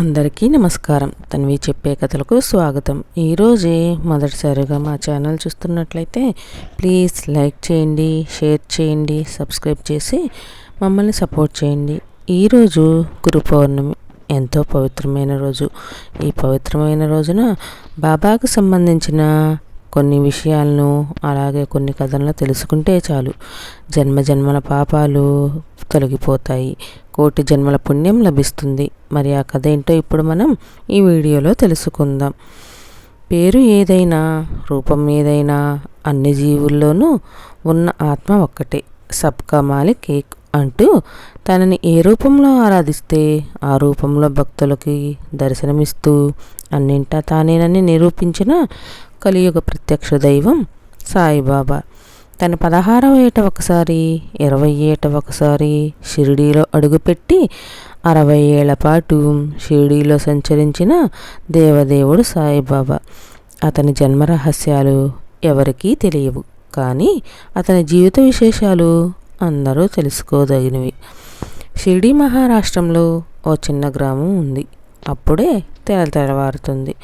అందరికీ నమస్కారం. తన్వి చెప్పే కథలకు స్వాగతం. ఈరోజే మొదటిసారిగా మా ఛానల్ చూస్తున్నట్లయితే ప్లీజ్ లైక్ చేయండి షేర్ చేయండి సబ్స్క్రైబ్ చేసి మమ్మల్ని సపోర్ట్ చేయండి. ఈరోజు గురు పౌర్ణమి. ఎంతో పవిత్రమైన రోజు. ఈ పవిత్రమైన రోజున బాబాకు సంబంధించిన కొన్ని విషయాలను అలాగే కొన్ని కథలను తెలుసుకుంటే చాలు. జన్మ జన్మల పాపాలు తొలగిపోతాయి. కోటి జన్మల పుణ్యం లభిస్తుంది. మరి ఆ కథ ఏంటో ఇప్పుడు మనం ఈ వీడియోలో తెలుసుకుందాం. పేరు ఏదైనా రూపం ఏదైనా అన్ని జీవుల్లోనూ ఉన్న ఆత్మ ఒక్కటే. సబ్కా మాలిక్ ఏక్ అంటూ తనని ఏ రూపంలో ఆరాధిస్తే ఆ రూపంలో భక్తులకి దర్శనమిస్తూ అన్నింటా తానేనని నిరూపించిన కలియుగ ప్రత్యక్ష దైవం సాయిబాబా. తన పదహారవ ఏట ఒకసారి ఇరవై ఏట ఒకసారి షిరిడీలో అడుగుపెట్టి అరవై ఏళ్ళ పాటు షిరిడీలో సంచరించిన దేవదేవుడు సాయిబాబా. అతని జన్మ రహస్యాలు ఎవరికీ తెలియవు కానీ అతని జీవిత విశేషాలు అందరూ తెలుసుకోదగినవి. షిరిడీ మహారాష్ట్రంలో ఓ చిన్న గ్రామం ఉంది. అప్పుడే తెల తెల్లవారుతుంది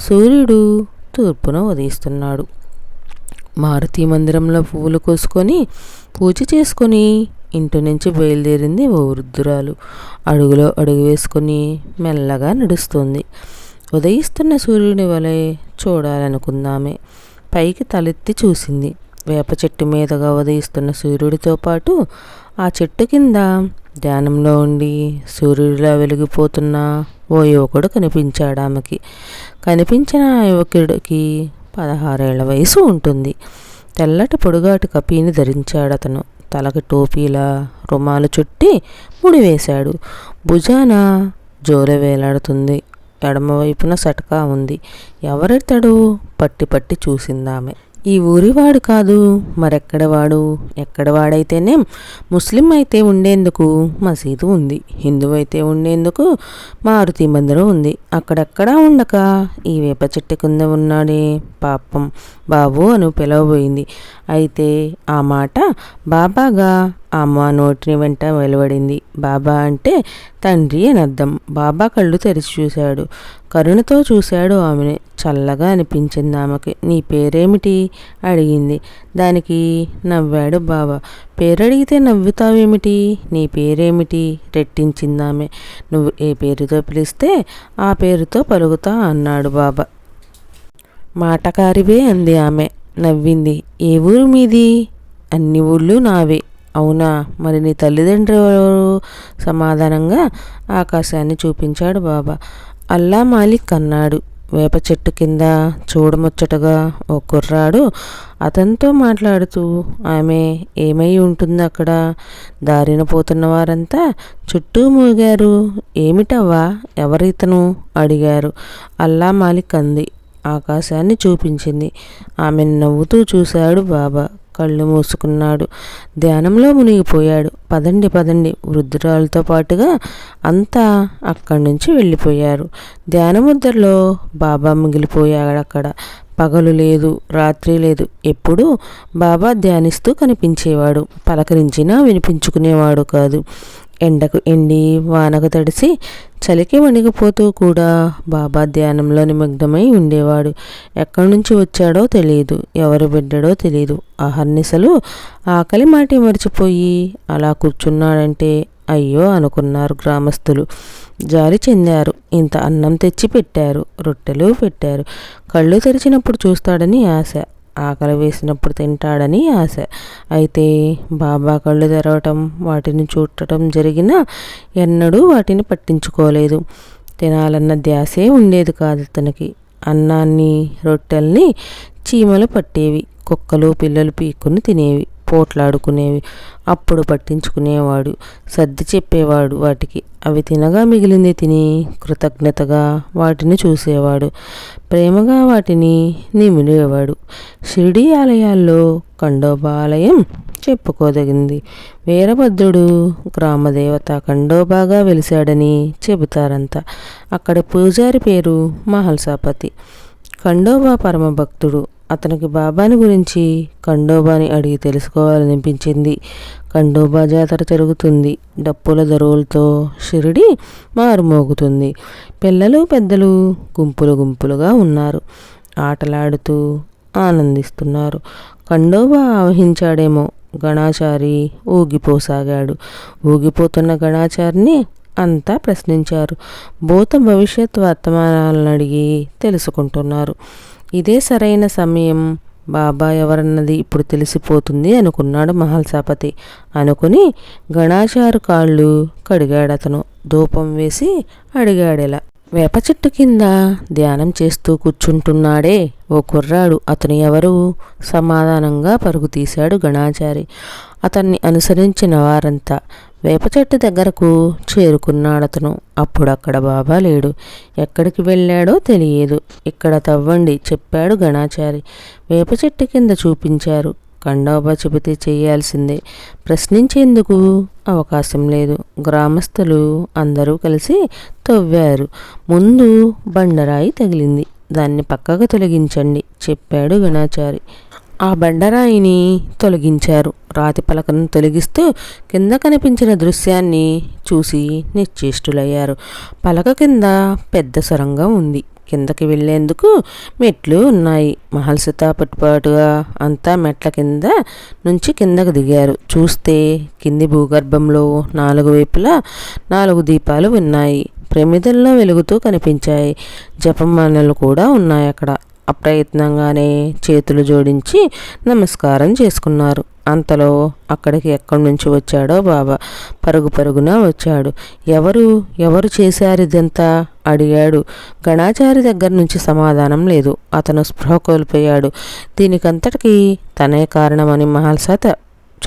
సూర్యుడు తూర్పున ఉదయిస్తున్నాడు. మారుతి మందిరంలో పువ్వులు కోసుకొని పూజ చేసుకొని ఇంటి నుంచి బయలుదేరింది ఓ వృద్ధురాలు. అడుగులో అడుగు వేసుకొని మెల్లగా నడుస్తుంది. ఉదయిస్తున్న సూర్యుని వలె చూడాలనుకుందామే. పైకి తలెత్తి చూసింది. వేప చెట్టు మీదగా ఉదయిస్తున్న సూర్యుడితో పాటు ఆ చెట్టు కింద ధ్యానంలో ఉండి సూర్యుడిలా వెలిగిపోతున్న ఓ యువకుడు కనిపించాడు ఆమెకి కనిపించిన యువకుడికి పదహారేళ్ళ వయసు ఉంటుంది. తెల్లటి పొడుగాటి కపీని ధరించాడు అతను. తలకి టోపీలా రుమాలు చుట్టి ముడివేశాడు. భుజాన జోల వేలాడుతుంది. ఎడమవైపున సటకా ఉంది. ఎవరెడతాడు పట్టి పట్టి చూసిందామె. ఈ ఊరివాడు కాదు. మరెక్కడవాడు ఎక్కడవాడైతేనే ముస్లిం అయితే ఉండేందుకు మసీదు ఉంది. హిందువు అయితే ఉండేందుకు మారుతి మందిరం ఉంది. అక్కడెక్కడా ఉండక ఈ వేప చెట్టు కింద ఉన్నాడే. పాపం బాబు అని పిలవబోయింది. అయితే ఆ మాట బాబాగా అమ్మ నోటిని వెంట వెలువడింది. బాబా అంటే తండ్రి అని అర్థం. బాబా కళ్ళు తెరిచి చూశాడు. కరుణతో చూశాడు ఆమెని. చల్లగా అనిపించింది ఆమెకి. నీ పేరేమిటి? అడిగింది. దానికి నవ్వాడు బాబా. పేరడిగితే నవ్వుతావేమిటి? నీ పేరేమిటి? రెట్టించింది ఆమె. నువ్వు ఏ పేరుతో పిలిస్తే ఆ పేరుతో పలుకుతా అన్నాడు బాబా. మాటకారివే అంది ఆమె. నవ్వింది. ఏ ఊరు మీది? అన్ని ఊళ్ళు నావే. అవునా? మరి నీ తల్లిదండ్రులు సమాధానంగా ఆకాశాన్ని చూపించాడు బాబా. అల్లా మాలిక్ అన్నాడు. వేప చెట్టు కింద చూడముచ్చటగా ఓ కుర్రాడు అతనితో మాట్లాడుతూ ఆమె ఏమై ఉంటుంది అక్కడ? దారిన పోతున్న వారంతా చుట్టూ మూగారు. ఏమిటవ్వా? ఎవరితను? అడిగారు. అల్లా మాలిక్ అంది. ఆకాశాన్ని చూపించింది. ఆమె నవ్వుతూ చూశాడు బాబా. కళ్ళు మూసుకున్నాడు. ధ్యానంలో మునిగిపోయాడు. పదండి పదండి. వృద్ధురాలతో పాటుగా అంతా అక్కడి నుంచి వెళ్ళిపోయారు. ధ్యానముద్రలో బాబా మిగిలిపోయాడు అక్కడ. పగలు లేదు రాత్రి లేదు. ఎప్పుడూ బాబా ధ్యానిస్తూ కనిపించేవాడు. పలకరించినా వినిపించుకునేవాడు కాదు. ఎండకు ఎండి వానకు తడిసి చలికి వణిగిపోతూ కూడా బాబా ధ్యానంలో నిమగ్నమై ఉండేవాడు. ఎక్కడి నుంచి వచ్చాడో తెలియదు ఎవరు బిడ్డడో తెలియదు అహర్నిశలు ఆకలి మాటి మర్చిపోయి అలా కూర్చున్నాడంటే అయ్యో అనుకున్నారు గ్రామస్తులు జాలి చెందారు ఇంత అన్నం తెచ్చి పెట్టారు రొట్టెలు పెట్టారు కళ్ళు తెరిచినప్పుడు చూస్తాడని ఆశ. ఆకలి వేసినప్పుడు తింటాడని ఆశ. అయితే బాబా కళ్ళు తెరవటం వాటిని చూడటం జరిగినా ఎన్నడూ వాటిని పట్టించుకోలేదు. తినాలన్న ధ్యాసే ఉండేది కాదు అతనికి అన్నాన్ని రొట్టెల్ని చీమలు పట్టేవి. కుక్కలు పిల్లలు పీక్కుని తినేవి. పోట్లాడుకునేవి. అప్పుడు పట్టించుకునేవాడు సర్ది చెప్పేవాడు వాటికి. అవి తినగా మిగిలింది తిని కృతజ్ఞతగా వాటిని చూసేవాడు. ప్రేమగా వాటిని నిమిడేవాడు షిరిడి ఆలయాల్లో ఖండోబాలయం చెప్పుకోదగింది. వీరభద్రుడు గ్రామదేవత ఖండోబాగా వెలిశాడని చెబుతారంతా అక్కడ పూజారి పేరు మహల్సాపతి ఖండోబా పరమభక్తుడు. అతనికి బాబాని గురించి ఖండోబాని అడిగి తెలుసుకోవాలనిపించింది. ఖండోబా జాతర జరుగుతుంది. డప్పుల దరువులతో షిరిడి మారుమోగుతుంది. పిల్లలు పెద్దలు గుంపులు గుంపులుగా ఉన్నారు. ఆటలాడుతూ ఆనందిస్తున్నారు. ఖండోబా ఆవహించాడేమో. గణాచారి ఊగిపోసాగాడు. ఊగిపోతున్న గణాచారిని అంతా ప్రశ్నించారు. భూత భవిష్యత్ వర్తమానాలను అడిగి తెలుసుకుంటున్నారు. ఇదే సరైన సమయం. బాబా ఎవరన్నది ఇప్పుడు తెలిసిపోతుంది అనుకున్నాడు మహల్సాపతి. అనుకుని గణాచారు కాళ్ళు కడిగాడతను ధూపం వేసి అడిగాడెలా. వేప చెట్టు కింద ధ్యానం చేస్తూ కూర్చుంటున్నాడే ఓ కుర్రాడు. అతను ఎవరు? సమాధానంగా పరుగు తీశాడు గణాచారి. అతన్ని అనుసరించిన వారంతా వేప చెట్టు దగ్గరకు చేరుకున్నాడతను అప్పుడక్కడ బాబా లేడు. ఎక్కడికి వెళ్ళాడో తెలియదు. ఇక్కడ తవ్వండి చెప్పాడు గణాచారి. వేప చెట్టు కింద చూపించారు. కండోబా చెబితే చేయాల్సిందే. ప్రశ్నించేందుకు అవకాశం లేదు. గ్రామస్తులు అందరూ కలిసి తవ్వారు. ముందు బండరాయి తగిలింది. దాన్ని పక్కకు తొలగించండి చెప్పాడు గణాచారి. ఆ బండరాయిని తొలగించారు. రాతి పలకను తొలగిస్తూ కింద కనిపించిన దృశ్యాన్ని చూసి నిశ్చేష్టులయ్యారు. పలక కింద పెద్ద సొరంగం ఉంది. కిందకి వెళ్ళేందుకు మెట్లు ఉన్నాయి. మహల్సితా పట్టుపాటుగా అంతా మెట్ల కింద నుంచి కిందకు దిగారు. చూస్తే కింది భూగర్భంలో నాలుగు వైపులా నాలుగు దీపాలు ఉన్నాయి. ప్రమిదల్లో వెలుగుతూ కనిపించాయి. జపమానలు కూడా ఉన్నాయి అక్కడ. అప్రయత్నంగానే చేతులు జోడించి నమస్కారం చేసుకున్నారు. అంతలో అక్కడికి ఎక్కడి నుంచి వచ్చాడో బాబా. పరుగు పరుగున వచ్చాడు. ఎవరు ఎవరు చేశారు ఇదంతా? అడిగాడు. గణాచారి దగ్గర నుంచి సమాధానం లేదు. అతను స్పృహ కోల్పోయాడు. దీనికంతటికీ తనే కారణమని మహల్సత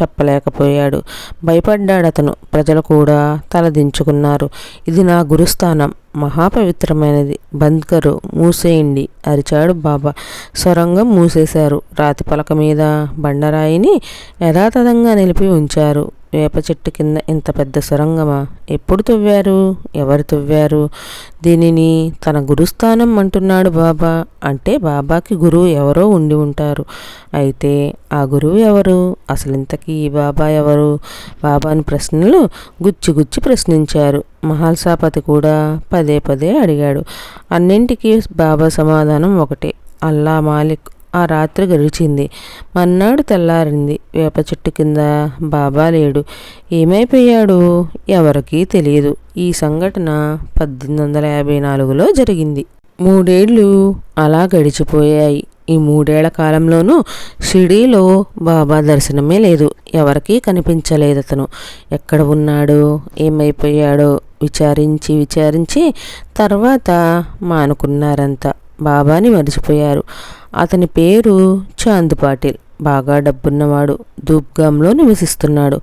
చెప్పలేకపోయాడు. భయపడ్డాడు అతను ప్రజలు కూడా తలదించుకున్నారు. ఇది నా గురుస్థానం. మహాపవిత్రమైనది. బంద్కరు మూసేయండి అరిచాడు బాబా. సొరంగం మూసేశారు. రాతి పలక మీద బండరాయిని యథాతథంగా నిలిపి ఉంచారు. వేప చెట్టు కింద ఇంత పెద్ద సొరంగమా? ఎప్పుడు తవ్వారు? ఎవరు తవ్వారు? దీనిని తన గురుస్థానం అంటున్నాడు బాబా. అంటే బాబాకి గురువు ఎవరో ఉండి ఉంటారు. అయితే ఆ గురువు ఎవరు? అసలు ఇంతకీ ఈ బాబా ఎవరు? బాబాని ప్రశ్నలు గుచ్చి గుచ్చి ప్రశ్నించారు. మహాల్సాపతి కూడా పదే పదే అడిగాడు. అన్నింటికీ బాబా సమాధానం ఒకటే. అల్లా మాలిక్ ఆ రాత్రి గడిచింది. మన్నాడు తెల్లారింది. వేప చెట్టు కింద బాబా లేడు. ఏమైపోయాడు? ఎవరికీ తెలియదు. ఈ సంఘటన పద్దెనిమిది వందల యాభై నాలుగులో జరిగింది. మూడేళ్ళు అలా గడిచిపోయాయి. ఈ మూడేళ్ళ కాలంలోనూ షిడీలో బాబా దర్శనమే లేదు. ఎవరికీ కనిపించలేదు అతను. ఎక్కడ ఉన్నాడో? ఏమైపోయాడో? విచారించి విచారించి తర్వాత మానుకున్నారంతా. బాబాని మర్చిపోయారు. అతని పేరు చాంద్ పాటిల్. బాగా డబ్బున్నవాడు. ధూప్గామ్లో నివసిస్తున్నాడు.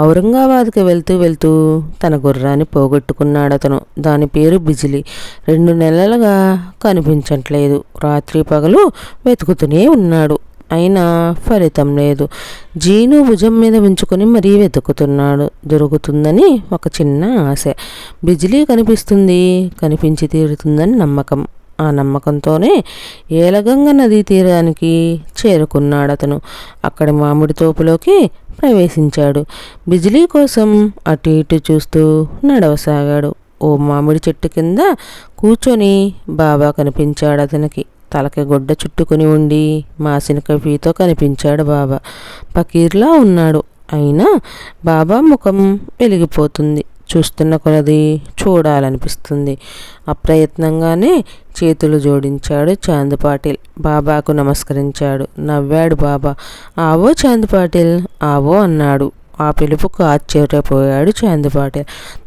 ఔరంగాబాద్కి వెళ్తూ వెళ్తూ తన గుర్రాన్ని పోగొట్టుకున్నాడు అతను దాని పేరు బిజిలి. రెండు నెలలుగా కనిపించట్లేదు. రాత్రి పగలు వెతుకుతూనే ఉన్నాడు. అయినా ఫలితం లేదు. జీను భుజం మీద ఉంచుకొని మరీ వెతుకుతున్నాడు. దొరుకుతుందని ఒక చిన్న ఆశ. బిజిలీ కనిపిస్తుంది. కనిపించి తీరుతుందని నమ్మకం. ఆ నమ్మకంతోనే ఏలగంగ నదీ తీరానికి చేరుకున్నాడు అతను అక్కడి మామిడి తోపులోకి ప్రవేశించాడు. బిజిలీ కోసం అటు ఇటు చూస్తూ నడవసాగాడు. ఓ మామిడి చెట్టు కింద కూర్చొని బాబా కనిపించాడు అతనికి తలకి గుడ్డ చుట్టుకుని ఉండి మాసిన కవితో కనిపించాడు బాబా. పకీర్లా ఉన్నాడు. అయినా బాబా ముఖం వెలిగిపోతుంది. చూస్తున్న కొలది చూడాలనిపిస్తుంది. అప్రయత్నంగానే చేతులు జోడించాడు చాంద్ పాటిల్. బాబాకు నమస్కరించాడు. నవ్వాడు బాబా. ఆవో చాంద్ పాటిల్ ఆవో అన్నాడు. ఆ పిలుపుకు ఆశ్చర్యపోయాడు చాంద్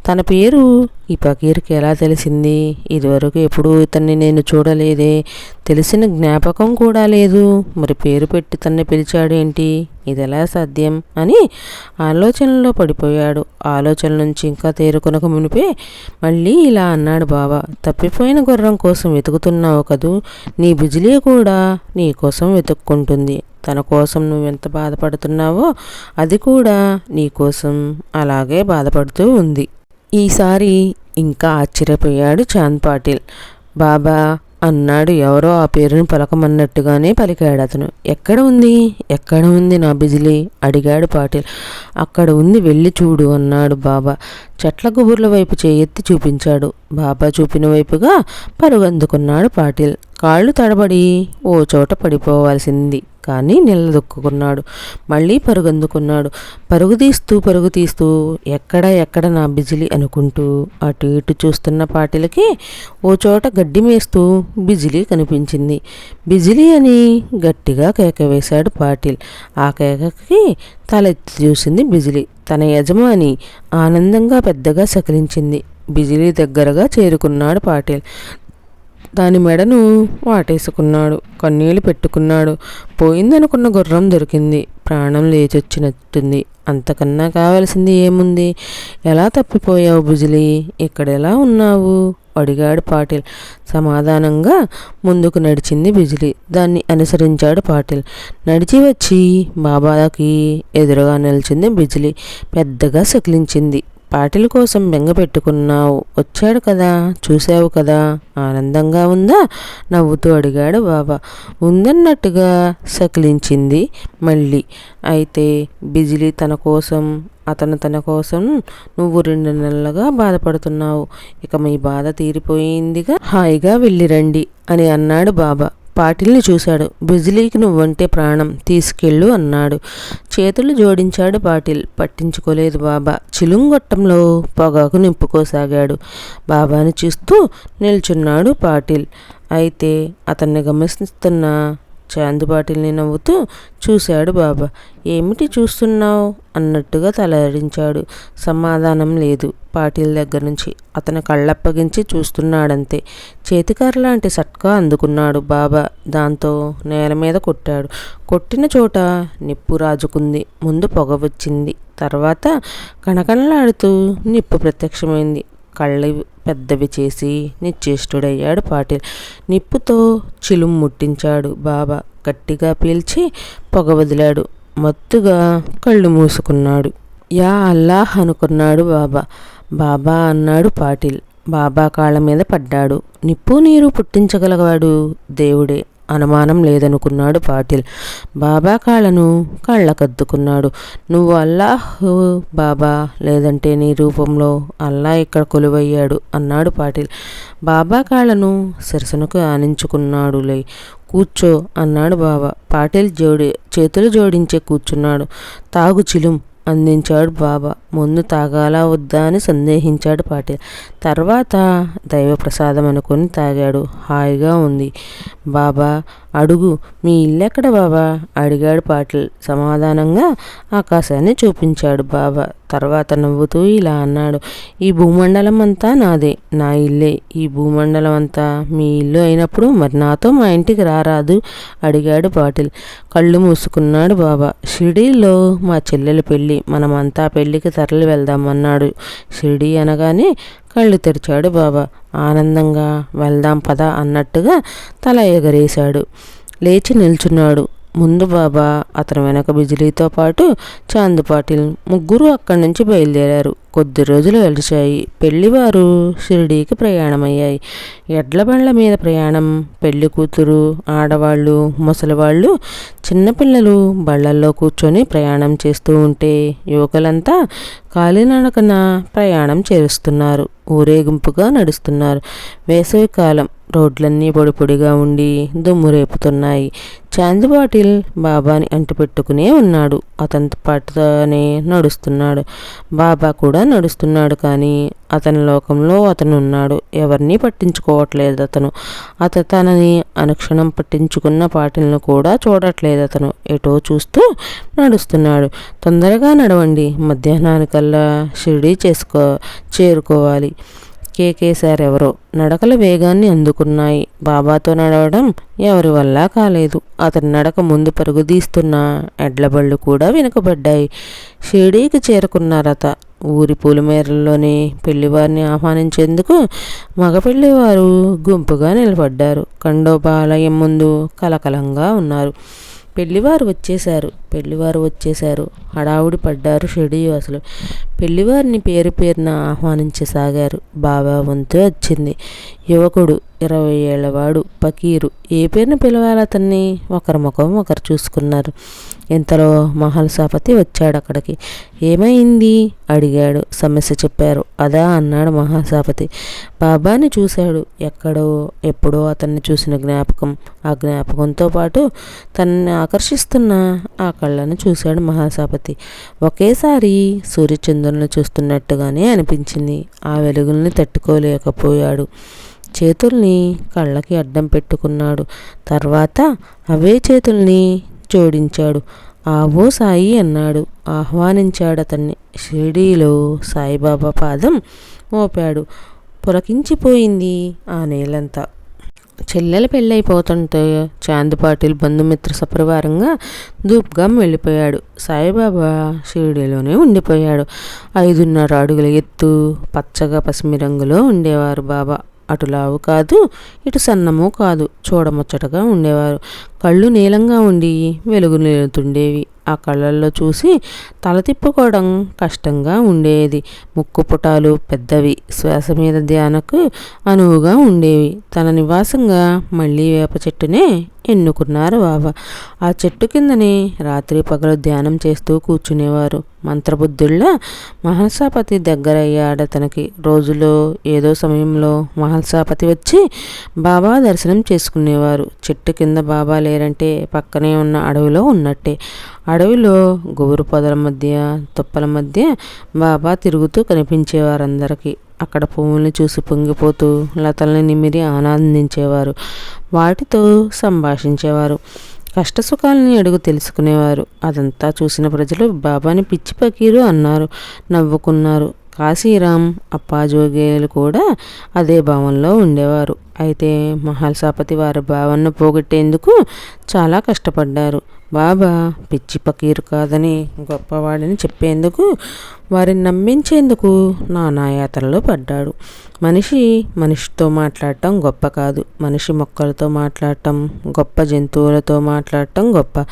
తన పేరు ఈ పకీర్కి ఎలా తెలిసింది? ఇదివరకు ఎప్పుడూ ఇతన్ని నేను చూడలేదే. తెలిసిన జ్ఞాపకం కూడా లేదు. మరి పేరు పెట్టి తన్ని పిలిచాడేంటి ఇది ఎలా సాధ్యం? అని ఆలోచనలో పడిపోయాడు. ఆలోచన నుంచి ఇంకా తేరుకొనక మునిపే మళ్ళీ ఇలా అన్నాడు బావా. తప్పిపోయిన గుర్రం కోసం వెతుకుతున్నావు కదూ? నీ బిజిలీ కూడా నీ కోసం వెతుక్కుంటుంది. తన కోసం నువ్వు ఎంత బాధపడుతున్నావో అది కూడా నీ కోసం అలాగే బాధపడుతూ ఉంది. ఈసారి ఇంకా ఆశ్చర్యపోయాడు చాంద్ పాటిల్. బాబా అన్నాడు ఎవరో ఆ పేరును పలకమన్నట్టుగానే పలికాడు అతను. ఎక్కడ ఉంది? ఎక్కడ ఉంది నా బిజిలీ? అడిగాడు పాటిల్. అక్కడ ఉంది వెళ్ళి చూడు అన్నాడు బాబా. చెట్ల గుబుర్ల వైపు చేయెత్తి చూపించాడు. బాబా చూపిన వైపుగా పరుగందుకున్నాడు పాటిల్. కాళ్ళు తడబడి ఓ చోట పడిపోవాల్సింది. కానీ నిలదొక్కున్నాడు. మళ్ళీ పరుగందుకున్నాడు. పరుగు తీస్తూ పరుగు తీస్తూ ఎక్కడ ఎక్కడ నా బిజిలి అనుకుంటూ అటు ఇటు చూస్తున్న పాటిలకి ఓ చోట గడ్డి మేస్తూ బిజిలి కనిపించింది. బిజిలి అని గట్టిగా కేక వేశాడు పాటిల్. ఆ కేకకి తలెత్తి చూసింది బిజిలి. తన యజమాని ఆనందంగా పెద్దగా సకిలించింది. బిజిలీ దగ్గరగా చేరుకున్నాడు పాటిల్. దాని మెడను వాటేసుకున్నాడు కన్నీళ్ళు పెట్టుకున్నాడు. పోయిందనుకున్న గుర్రం దొరికింది. ప్రాణం లేచొచ్చినట్టుంది. అంతకన్నా కావలసింది ఏముంది? ఎలా తప్పిపోయావు బుజిలి ఇక్కడ ఎలా ఉన్నావు? అడిగాడు పాటిల్. సమాధానంగా ముందుకు నడిచింది బిజిలి దాన్ని అనుసరించాడు పాటిల్. నడిచి వచ్చి బాబాకి ఎదురుగా నిలిచింది బిజిలి పెద్దగా సకిలించింది. పాటిల్ కోసం బెంగ పెట్టుకున్నావు. వచ్చాడు కదా చూసావు కదా ఆనందంగా ఉందా? నవ్వుతూ అడిగాడు బాబా ఉందన్నట్టుగా సకిలించింది మళ్ళీ. అయితే బిజిలీ తన కోసం అతను తన కోసం నువ్వు రెండు నెలలుగా బాధపడుతున్నావు. ఇక మీ బాధ తీరిపోయిందిగా. హాయిగా వెళ్ళిరండి అని అన్నాడు బాబా పాటిల్ని చూశాడు. బిజిలీకి నువ్వంటే ప్రాణం తీసుకెళ్ళు అన్నాడు. చేతులు జోడించాడు పాటిల్. పట్టించుకోలేదు బాబా. చిలుంగొట్టంలో పొగాకు నింపుకోసాగాడు. బాబాని చూస్తూ నిల్చున్నాడు పాటిల్. అయితే అతన్ని గమనిస్తున్న చాందుబాటిల్ని నవ్వుతూ చూశాడు బాబా. ఏమిటి చూస్తున్నావు? అన్నట్టుగా తలరించాడు సమాధానం లేదు. పాటిల్ దగ్గర నుంచి అతను కళ్ళప్పగించి చూస్తున్నాడంతే. చేతికర్ర లాంటి సట్కా అందుకున్నాడు బాబా. దాంతో నేల మీద కొట్టాడు. కొట్టిన చోట నిప్పు రాజుకుంది. ముందు పొగ వచ్చింది. తర్వాత కణకణలాడుతూ నిప్పు ప్రత్యక్షమైంది. కళ్ళు పెద్దవి చేసి నిశ్చేష్టుడయ్యాడు పాటిల్. నిప్పుతో చిలుం ముట్టించాడు బాబా. గట్టిగా పీల్చి పొగ వదిలాడు. మత్తుగా కళ్ళు మూసుకున్నాడు. యా అల్లాహ్ అనుకున్నాడు బాబా. బాబా అన్నాడు పాటిల్. బాబా కాళ్ళ మీద పడ్డాడు. నిప్పు నీరు పుట్టించగలవాడు దేవుడే. అనుమానం లేదనుకున్నాడు పాటిల్. బాబా కాళ్ళను కళ్ళకద్దుకున్నాడు. నువ్వు అల్లాహ్ బాబా లేదంటే నీ రూపంలో అల్లా ఇక్కడ కొలువయ్యాడు అన్నాడు పాటిల్. బాబా కాళ్ళను సిరసనకు ఆనించుకున్నాడులే కూర్చో అన్నాడు బాబా. పాటిల్ జోడి చేతులు జోడించే కూర్చున్నాడు. తాగు చిలుం అందించాడు బాబా. ముందు తాగాలా వద్దా అని సందేహించాడు పాటిల్. తర్వాత దైవ ప్రసాదం అనుకొని తాగాడు. హాయిగా ఉంది. బాబా అడుగు. మీ ఇల్లెక్కడ బాబా అడిగాడు పాటిల్. సమాధానంగా ఆకాశాన్ని చూపించాడు బాబా తర్వాత నవ్వుతూ ఇలా అన్నాడు. ఈ భూమండలం అంతా నాదే. నా ఇల్లే. ఈ భూమండలం అంతా మీ ఇల్లు అయినప్పుడు మరి నాతో మా ఇంటికి రారాదు? అడిగాడు పాటిల్. కళ్ళు మూసుకున్నాడు బాబా షిడీలో మా చెల్లెల పెళ్ళి. మనమంతా పెళ్ళికి తరలి వెళ్దామన్నాడు షిడీ అనగానే కళ్ళు తెరిచాడు బాబా ఆనందంగా వెళ్దాం పద అన్నట్టుగా తల ఎగరేశాడు. లేచి నిల్చున్నాడు. ముందు బాబా అతని వెనక బిజిలీతో పాటు చాంద్ పాటిల్ ముగ్గురు అక్కడి నుంచి బయలుదేరారు. కొద్ది రోజులు గడిచాయి. పెళ్ళివారు షిరిడీకి ప్రయాణమయ్యాయి. ఎడ్ల బండ్ల మీద ప్రయాణం. పెళ్ళి కూతురు ఆడవాళ్ళు ముసలివాళ్ళు చిన్నపిల్లలు బళ్ళల్లో కూర్చొని ప్రయాణం చేస్తూ ఉంటే యువకులంతా కాలినడకన ప్రయాణం చేస్తున్నారు ఊరేగింపుగా నడుస్తున్నారు. వేసవికాలం. రోడ్లన్నీ పొడి పొడిగా ఉండి దుమ్ము రేపుతున్నాయి. చాంద్ బాటిల్ బాబాని అంటిపెట్టుకునే ఉన్నాడు. అతని పాటుతోనే నడుస్తున్నాడు. బాబా కూడా నడుస్తున్నాడు కానీ అతని లోకంలో అతను ఉన్నాడు ఎవరిని పట్టించుకోవట్లేదు అతను. అత తనని అనుక్షణం పట్టించుకున్న పాటిల్ని కూడా చూడట్లేదు అతను. ఎటో చూస్తూ నడుస్తున్నాడు. తొందరగా నడవండి. మధ్యాహ్నానికల్లా షిరిడీ చేసుకో చేరుకోవాలి. కేకేశారు ఎవరో నడకల వేగాన్ని అందుకున్నాయి. బాబాతో నడవడం ఎవరి వల్ల కాలేదు. అతని నడక ముందు పరుగుదీస్తున్న ఎడ్లబళ్ళు కూడా వెనుకబడ్డాయి. షిరిడీకి చేరుకున్నారత ఊరి పూలమేరల్లోని పెళ్ళివారిని ఆహ్వానించేందుకు మగ పెళ్ళివారు గుంపుగా నిలబడ్డారు. కండోపాలయం ముందు కలకలంగా ఉన్నారు. పెళ్ళివారు వచ్చేశారు. పెళ్ళివారు వచ్చేశారు. హడావుడి పడ్డారు షెడివాసులు పెళ్ళివారిని పేరు పేరున ఆహ్వానించసాగారు. బాబా వంతు వచ్చింది. యువకుడు ఇరవై ఏళ్ళవాడు పకీరు. ఏ పేరున పిలవాలి అతన్ని? ఒకరి ముఖం ఒకరు చూసుకున్నారు. ఇంతలో మహల్సాపతి వచ్చాడు అక్కడికి ఏమైంది? అడిగాడు. సమస్య చెప్పారు. అదా అన్నాడు మహాసాపతి బాబాని చూశాడు. ఎక్కడో ఎప్పుడో అతన్ని చూసిన జ్ఞాపకం. ఆ జ్ఞాపకంతో పాటు తనని ఆకర్షిస్తున్న ఆ కళ్ళను చూశాడు మహాసాపతి ఒకేసారి సూర్యచంద్రులను చూస్తున్నట్టుగానే అనిపించింది. ఆ వెలుగుల్ని తట్టుకోలేకపోయాడు. చేతుల్ని కళ్ళకి అడ్డం పెట్టుకున్నాడు. తర్వాత అవే చేతుల్ని జోడించాడు. ఆవో సాయి అన్నాడు. ఆహ్వానించాడు అతన్ని. షిరిడీలో సాయిబాబా పాదం మోపాడు. పులకించిపోయింది ఆ నేలంతా. చెల్లెలు పెళ్ళైపోతుంటే చాంద్ పాటిల్ బంధుమిత్ర సపరివారంగా దూప్గా వెళ్ళిపోయాడు. సాయిబాబా షిరిడీలోనే ఉండిపోయాడు. ఐదున్నర అడుగుల ఎత్తు పచ్చగా పసిమి రంగులో ఉండేవారు బాబా. అటు లావు కాదు ఇటు సన్నము కాదు చూడముచ్చటగా ఉండేవారు. కళ్ళు నీలంగా ఉండి వెలుగు నిలుతుండేవి. ఆ కళ్ళల్లో చూసి తల తిప్పుకోవడం కష్టంగా ఉండేది. ముక్కు పుటాలు పెద్దవి. శ్వాస మీద ధ్యానకు అనువుగా ఉండేవి. తన నివాసంగా మళ్ళీ వేప చెట్టునే ఎన్నుకున్నారు బాబా. ఆ చెట్టు కిందనే రాత్రి పగలు ధ్యానం చేస్తూ కూర్చునేవారు. మంత్రబుద్ధుల్లో మహల్సాపతి దగ్గర అయ్యాడు తనకి. రోజులో ఏదో సమయంలో మహల్సాపతి వచ్చి బాబా దర్శనం చేసుకునేవారు. చెట్టు కింద బాబా లేరంటే పక్కనే ఉన్న అడవిలో ఉన్నట్టే. అడవిలో గుబురు పొదల మధ్య తుప్పల మధ్య బాబా తిరుగుతూ కనిపించేవారందరికీ. అక్కడ పువ్వుల్ని చూసి పొంగిపోతూ లతల్ని నిమిరి ఆనందించేవారు. వాటితో సంభాషించేవారు. కష్టసుఖాలని అడుగు తెలుసుకునేవారు. అదంతా చూసిన ప్రజలు బాబాని పిచ్చి పకీరు అన్నారు. నవ్వుకున్నారు. కాశీరాం అప్పాజోగేలు కూడా అదే భావంలో ఉండేవారు. అయితే మహల్సాపతి వారి భావనను పోగొట్టేందుకు చాలా కష్టపడ్డారు. బాబా పిచ్చి పకీరు కాదని గొప్పవాడని చెప్పేందుకు వారిని నమ్మించేందుకు నానాయాత్రలో పడ్డాడు. మనిషి మనిషితో మాట్లాడటం గొప్ప కాదు. మనిషి మొక్కలతో మాట్లాడటం గొప్ప జంతువులతో మాట్లాడటం గొప్ప.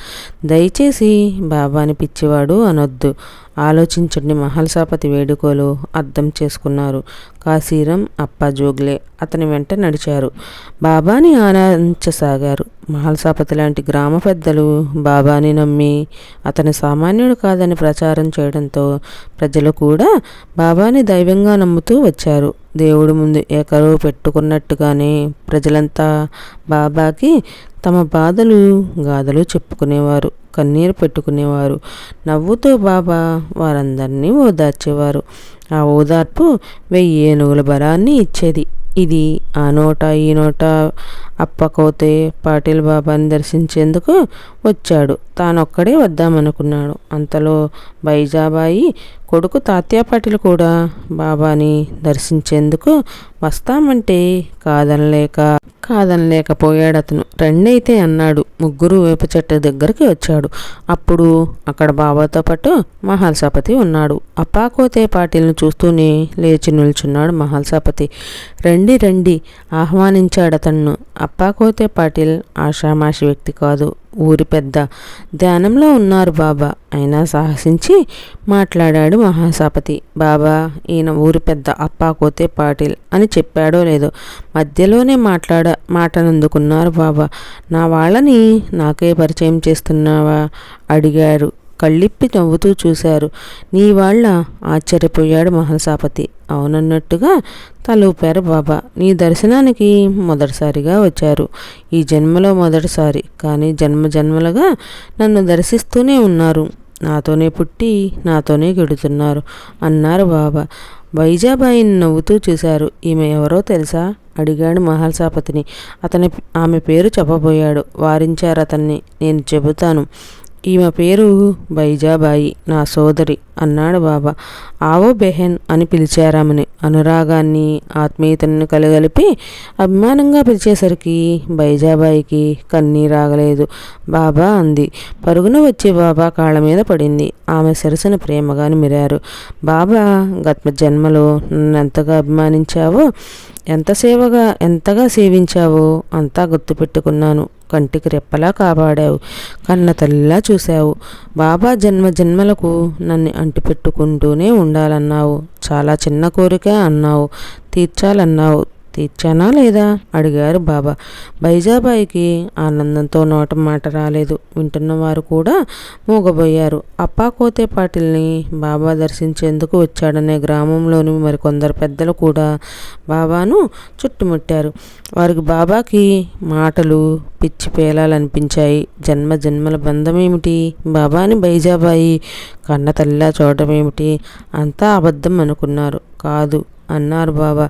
దయచేసి బాబాని పిచ్చివాడు అనొద్దు. ఆలోచించండి. మహల్సాపతి వేడుకలు అర్థం చేసుకున్నారు. కాశీరం అప్ప జోగ్లే అతని వెంట నడిచారు. బాబాని ఆనందించసాగారు మహల్సాపతి లాంటి గ్రామ పెద్దలు బాబాని నమ్మి అతని సామాన్యుడు కాదని ప్రచారం చేయడంతో ప్రజలు కూడా బాబాని దైవంగా నమ్ముతూ వచ్చారు. దేవుడు ముందు ఏకరు పెట్టుకున్నట్టుగానే ప్రజలంతా బాబాకి తమ బాధలు గాథలు చెప్పుకునేవారు. కన్నీరు పెట్టుకునేవారు. నవ్వుతూ బాబా వారందరినీ ఓదార్చేవారు. ఆ ఓదార్పు వెయ్యి ఏనుగుల బలాన్ని ఇచ్చేది. ఇది ఆ నోట ఈ నోట అప్పకోతే పాటిల్ బాబాని దర్శించేందుకు వచ్చాడు. తానొక్కడే వద్దామనుకున్నాడు. అంతలో బైజాబాయి కొడుకు తాత్యా పాటిల్ కూడా బాబాని దర్శించేందుకు వస్తామంటే కాదనలేక కాదనలేకపోయాడు అతను. రెండైతే అన్నాడు. ముగ్గురు వేప చెట్టు దగ్గరికి వచ్చాడు. అప్పుడు అక్కడ బాబాతో పాటు మహల్సాపతి ఉన్నాడు. అప్పాకోతే పాటిల్ని చూస్తూనే లేచి నిల్చున్నాడు మహల్సాపతి. రండి రండి ఆహ్వానించాడు అతన్ను. అప్పాకోతే పాటిల్ ఆషామాషి వ్యక్తి కాదు. ఊరి పెద్ద ధ్యానంలో ఉన్నారు బాబా. అయినా సాహసించి మాట్లాడాడు మహాసాపతి. బాబా ఈయన ఊరి పెద్ద అప్పాకోతే పాటిల్ అని చెప్పాడో లేదో మధ్యలోనే మాట్లాడ మాటనందుకున్నారు బాబా. నా వాళ్ళని నాకే పరిచయం చేస్తున్నావా? అడిగారు. కళ్ళిప్పి నవ్వుతూ చూశారు. నీ వాళ్ళ ఆశ్చర్యపోయాడు మహల్సాపతి అవునన్నట్టుగా తలూపారు బాబా. నీ దర్శనానికి మొదటిసారిగా వచ్చారు. ఈ జన్మలో మొదటిసారి. కానీ జన్మ జన్మలుగా నన్ను దర్శిస్తూనే ఉన్నారు. నాతోనే పుట్టి నాతోనే గెడుతున్నారు అన్నారు బాబా. వైజాబాయిని నవ్వుతూ చూశారు. ఈమె ఎవరో తెలుసా? అడిగాడు మహల్సాపతిని అతని ఆమె పేరు చెప్పబోయాడు. వారించారు అతన్ని. నేను చెబుతాను. ఈమె పేరు బైజాబాయి నా సోదరి అన్నాడు బాబా. ఆవో బెహెన్ అని పిలిచారామని. అనురాగాన్ని ఆత్మీయతను కలగలిపి అభిమానంగా పిలిచేసరికి బైజాబాయికి కన్నీరాగలేదు బాబా అంది. పరుగున వచ్చి బాబా కాళ్ళ మీద పడింది. ఆమె సరసన ప్రేమగా మిరారు. బాబా గత జన్మలో నన్ను ఎంతగా అభిమానించావో ఎంత సేవగా ఎంతగా సేవించావో అంతా గుర్తుపెట్టుకున్నాను. కంటికి రెప్పలా కాపాడావు. కన్న తల్లిలా చూశావు. బాబా జన్మ జన్మలకు నన్ను అంటిపెట్టుకుంటూనే ఉండాలన్నావు. చాలా చిన్న కోరిక అన్నావు. తీర్చాలన్నావు. తీర్చానా లేదా? అడిగారు బాబా. బైజాబాయికి ఆనందంతో నోట మాట రాలేదు. వింటున్న వారు కూడా మూగబోయారు. అప్పా కోతే పాటిల్ని బాబా దర్శించేందుకు వచ్చాడనే గ్రామంలోని మరికొందరు పెద్దలు కూడా బాబాను చుట్టుముట్టారు. వారికి బాబాకి మాటలు పిచ్చి పేలాలనిపించాయి. జన్మ జన్మల బంధం ఏమిటి బాబాని బైజాబాయి కన్న తల్లిలా చూడటం ఏమిటి అంతా అబద్ధం అనుకున్నారు. కాదు అన్నారు బాబా.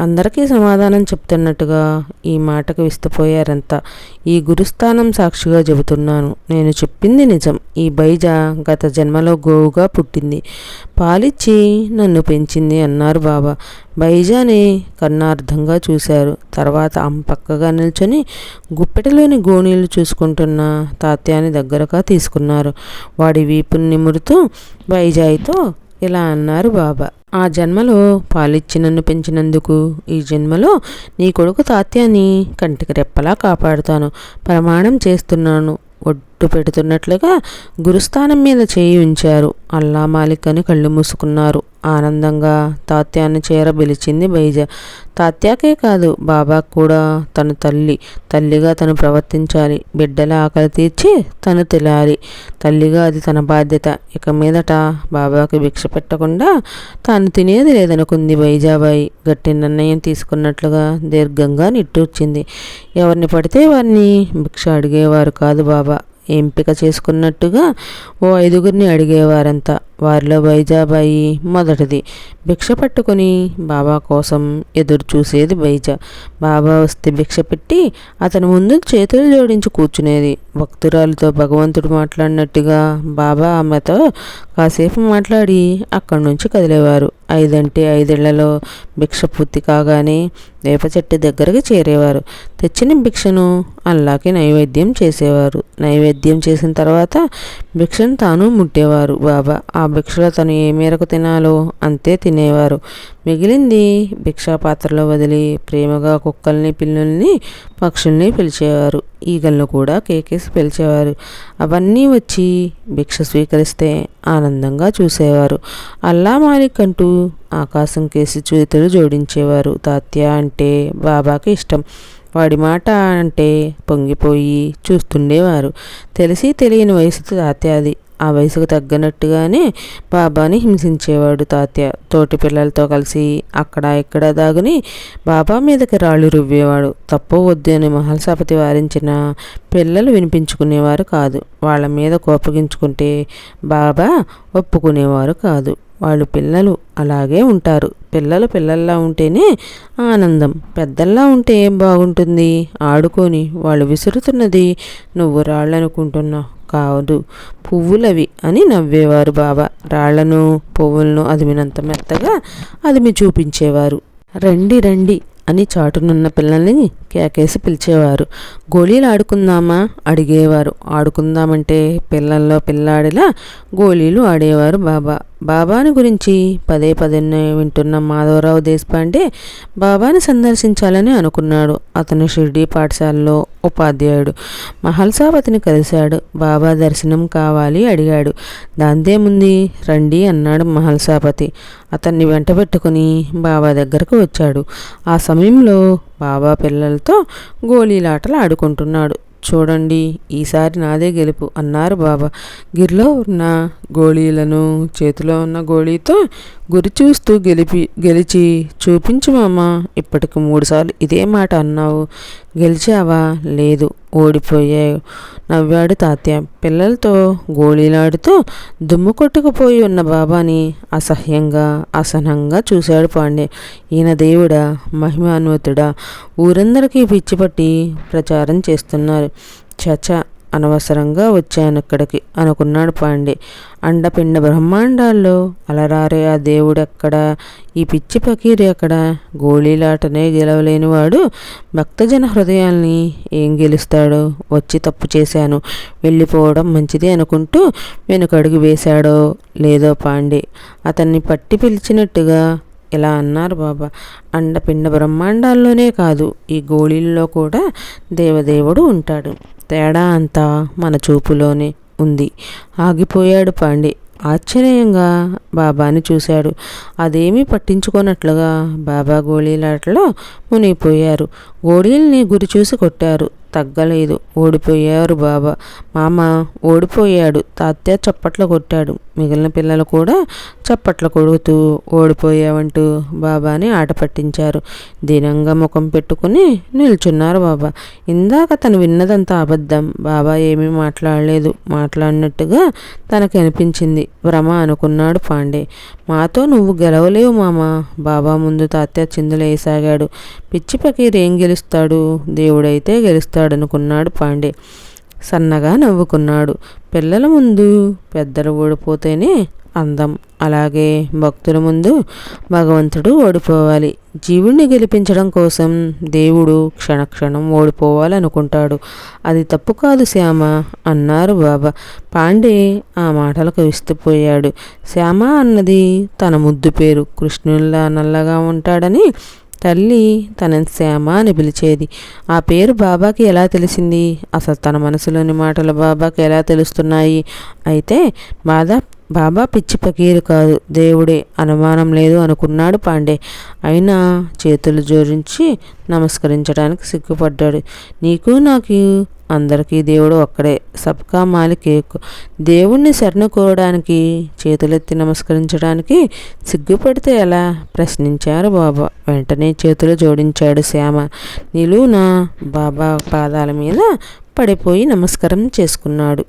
అందరికీ సమాధానం చెప్తున్నట్టుగా ఈ మాటకు విస్తపోయారంతా. ఈ గురుస్థానం సాక్షిగా చెబుతున్నాను. నేను చెప్పింది నిజం. ఈ బైజ గత జన్మలో గోవుగా పుట్టింది. పాలిచ్చి నన్ను పెంచింది అన్నారు బాబా. బైజాని కన్నార్థంగా చూశారు. తర్వాత అమ్మ పక్కగా నిల్చొని గుప్పెటలోని గోణీలు చూసుకుంటున్న తాత్యాని దగ్గరగా తీసుకున్నారు. వాడి వీపుని నిమురుతూ బైజాయితో ఇలా అన్నారు బాబా. ఆ జన్మలో పాలిచ్చి నన్ను పెంచినందుకు ఈ జన్మలో నీ కొడుకు తాత్యాన్ని కంటికి రెప్పలా కాపాడుతాను. ప్రమాణం చేస్తున్నాను. ఒట్టు పెడుతున్నట్లుగా గురుస్థానం మీద చేయి ఉంచారు. అల్లా మాలిక్ అని కళ్ళు మూసుకున్నారు. ఆనందంగా తాత్యాన్ని చేర పిలిచింది బైజ. తాత్యాకే కాదు బాబాకు కూడా తన తల్లి తల్లిగా తను ప్రవర్తించాలి. బిడ్డల ఆకలి తీర్చి తను తిలాలి తల్లిగా అది తన బాధ్యత. ఇక మీదట బాబాకి భిక్ష పెట్టకుండా తాను తినేది లేదనుకుంది బైజాబాయి. గట్టి నిర్ణయం తీసుకున్నట్లుగా దీర్ఘంగా నిట్టూర్చింది. ఎవరిని పడితే వారిని భిక్ష అడిగేవారు కాదు బాబా. ఎంపిక చేసుకున్నట్టుగా ఓ ఐదుగురిని అడిగేవారంతా. వారిలో బైజాబాయి మొదటిది. భిక్ష పట్టుకొని బాబా కోసం ఎదురు చూసేది బైజా బాబా వస్తే భిక్ష పెట్టి అతని ముందు చేతులు జోడించి కూర్చునేది. భక్తురాలతో భగవంతుడు మాట్లాడినట్టుగా బాబా ఆమెతో కాసేపు మాట్లాడి అక్కడి నుంచి కదిలేవారు. ఐదంటే ఐదేళ్ళలో భిక్ష పూర్తి కాగానే వేప చెట్టు దగ్గరకు చేరేవారు. తెచ్చిన భిక్షను అల్లాకి నైవేద్యం చేసేవారు. నైవేద్యం చేసిన తర్వాత భిక్షను తాను ముట్టేవారు. బాబా ఆ భిక్షలో తను ఏ మేరకు తినాలో అంతే తినేవారు. మిగిలింది భిక్షా పాత్రలో వదిలి ప్రేమగా కుక్కల్ని పిల్లుల్ని పక్షుల్ని పిలిచేవారు. ఈగలను కూడా కేకేసి పిలిచేవారు. అవన్నీ వచ్చి భిక్ష స్వీకరిస్తే ఆనందంగా చూసేవారు. అల్లా మాలిక్ అంటూ ఆకాశం కేసి చేతులు జోడించేవారు. తాత్య అంటే బాబాకి ఇష్టం. వాడి మాట అంటే పొంగిపోయి చూస్తుండేవారు. తెలిసి తెలియని వయసు తాత్యాది. ఆ వయసుకు తగ్గనట్టుగానే బాబాని హింసించేవాడు తాత్య. తోటి పిల్లలతో కలిసి అక్కడ ఇక్కడ దాగుని బాబా మీదకి రాళ్ళు రువ్వేవాడు. తప్పు వద్దు అని మహల్సాపతి వారించిన పిల్లలు వినిపించుకునేవారు కాదు. వాళ్ళ మీద కోపగించుకుంటే బాబా ఒప్పుకునేవారు కాదు. వాళ్ళు పిల్లలు అలాగే ఉంటారు. పిల్లలు పిల్లల్లా ఉంటేనే ఆనందం. పెద్దల్లా ఉంటే ఏం బాగుంటుంది? ఆడుకొని వాళ్ళు విసురుతున్నది నువ్వు రాళ్ళనుకుంటున్నావు. కాదు. పువ్వులవి అని నవ్వేవారు బాబా. రాళ్ళను పువ్వులను అదిమినంత మెత్తగా అదిమి చూపించేవారు. రండి రండి అని చాటునున్న పిల్లల్ని కేకేసి పిలిచేవారు. గోళీలు ఆడుకుందామా? అడిగేవారు. ఆడుకుందామంటే పిల్లల్లో పిల్లాడిలా గోళీలు ఆడేవారు బాబా. బాబాని గురించి పదే పదే వింటున్న మాధవరావు దేశపాండే బాబాని సందర్శించాలని అనుకున్నాడు. అతను షిర్డీ పాఠశాలలో ఉపాధ్యాయుడు. మహల్సావతిని కలిశాడు. బాబా దర్శనం కావాలి అడిగాడు. దాందేముంది రండి అన్నాడు మహల్సాపతి అతన్ని వెంట పెట్టుకుని బాబా దగ్గరకు వచ్చాడు. ఆ సమయంలో బాబా పిల్లలతో గోళీలాటలు ఆడుకుంటున్నాడు. చూడండి ఈసారి నాదే గెలుపు అన్నారు బాబా. గిరిలో ఉన్న గోళీలను చేతిలో ఉన్న గోళీతో గురి చూస్తూ గెలిపి గెలిచి చూపించు మామ ఇప్పటికి మూడుసార్లు ఇదే మాట అన్నావు. గెలిచావా? లేదు. ఓడిపోయావు నవ్వాడు తాత్య పిల్లలతో గోళీలాడుతూ దుమ్ము కొట్టుకుపోయి ఉన్న బాబాని అసహ్యంగా అసహనంగా చూశాడు పాండే. ఈయన దేవుడా మహిమాన్వితుడా ఊరందరికీ పిచ్చిపట్టి ప్రచారం చేస్తున్నారు. చచ అనవసరంగా వచ్చాను ఇక్కడికి అనుకున్నాడు పాండే. అండపిండ బ్రహ్మాండాల్లో అలరారే ఆ దేవుడెక్కడ? ఈ పిచ్చి పకీరి ఎక్కడ? గోళీలాటనే గెలవలేనివాడు భక్తజన హృదయాల్ని ఏం గెలుస్తాడో? వచ్చి తప్పు చేశాను. వెళ్ళిపోవడం మంచిది అనుకుంటూ వెనుకడుగు వేశాడో లేదో పాండే. అతన్ని పట్టి పిలిచినట్టుగా ఇలా అన్నారు బాబా. అండపిండ బ్రహ్మాండాల్లోనే కాదు ఈ గోళీల్లో కూడా దేవదేవుడు ఉంటాడు. తేడా అంతా మన చూపులోనే ఉంది. ఆగిపోయాడు పాండే. ఆశ్చర్యంగా బాబాని చూశాడు. అదేమీ పట్టించుకోనట్లుగా బాబా గోళీలాటలో మునిగిపోయారు. ఓడీల్ని గురి చూసి కొట్టారు. తగ్గలేదు. ఓడిపోయారు బాబా. మామ ఓడిపోయాడు. తాత్య చప్పట్లు కొట్టాడు. మిగిలిన పిల్లలు కూడా చప్పట్లు కొడుతూ ఓడిపోయావంటూ బాబాని ఆట పట్టించారు. దీనంగా ముఖం పెట్టుకుని నిల్చున్నారు బాబా. ఇందాక తను విన్నదంతా అబద్ధం. బాబా ఏమీ మాట్లాడలేదు. మాట్లాడినట్టుగా తనకి అనిపించింది. భ్రమ అనుకున్నాడు పాండే. మాతో నువ్వు గెలవలేవు మామ. బాబా ముందు తాత్య చిందులేసాగాడు. పిచ్చి పకీర్ ఏం గెలుస్తాడు? దేవుడైతే గెలుస్తాడనుకున్నాడు పాండే. సన్నగా నవ్వుకున్నాడు. పిల్లల ముందు పెద్దలు ఓడిపోతేనే అందం. అలాగే భక్తుల ముందు భగవంతుడు ఓడిపోవాలి. జీవుణ్ణి గెలిపించడం కోసం దేవుడు క్షణక్షణం ఓడిపోవాలనుకుంటాడు. అది తప్పు కాదు శ్యామ అన్నారు బాబా. పాండే ఆ మాటలకు విస్తుపోయాడు శ్యామ అన్నది తన ముద్దు పేరు. కృష్ణుల్లా నల్లగా ఉంటాడని తల్లి తన శ్యామ అని పిలిచేది. ఆ పేరు బాబాకి ఎలా తెలిసింది? అసలు తన మనసులోని మాటలు బాబాకి ఎలా తెలుస్తున్నాయి? అయితే బాధ బాబా పిచ్చి పకీరు కాదు. దేవుడే అనుమానం లేదు అనుకున్నాడు పాండే. అయినా చేతులు జోడించి నమస్కరించడానికి సిగ్గుపడ్డాడు. నీకు నాకు అందరికీ దేవుడు ఒక్కడే. సబ్కా మాలిక్ ఏక్ దేవుణ్ణి శరణుకోవడానికి చేతులెత్తి నమస్కరించడానికి సిగ్గుపడితే ఎలా? ప్రశ్నించారు బాబా. వెంటనే చేతులు జోడించాడు శ్యామ. నిలువున బాబా పాదాల మీద పడిపోయి నమస్కారం చేసుకున్నాడు.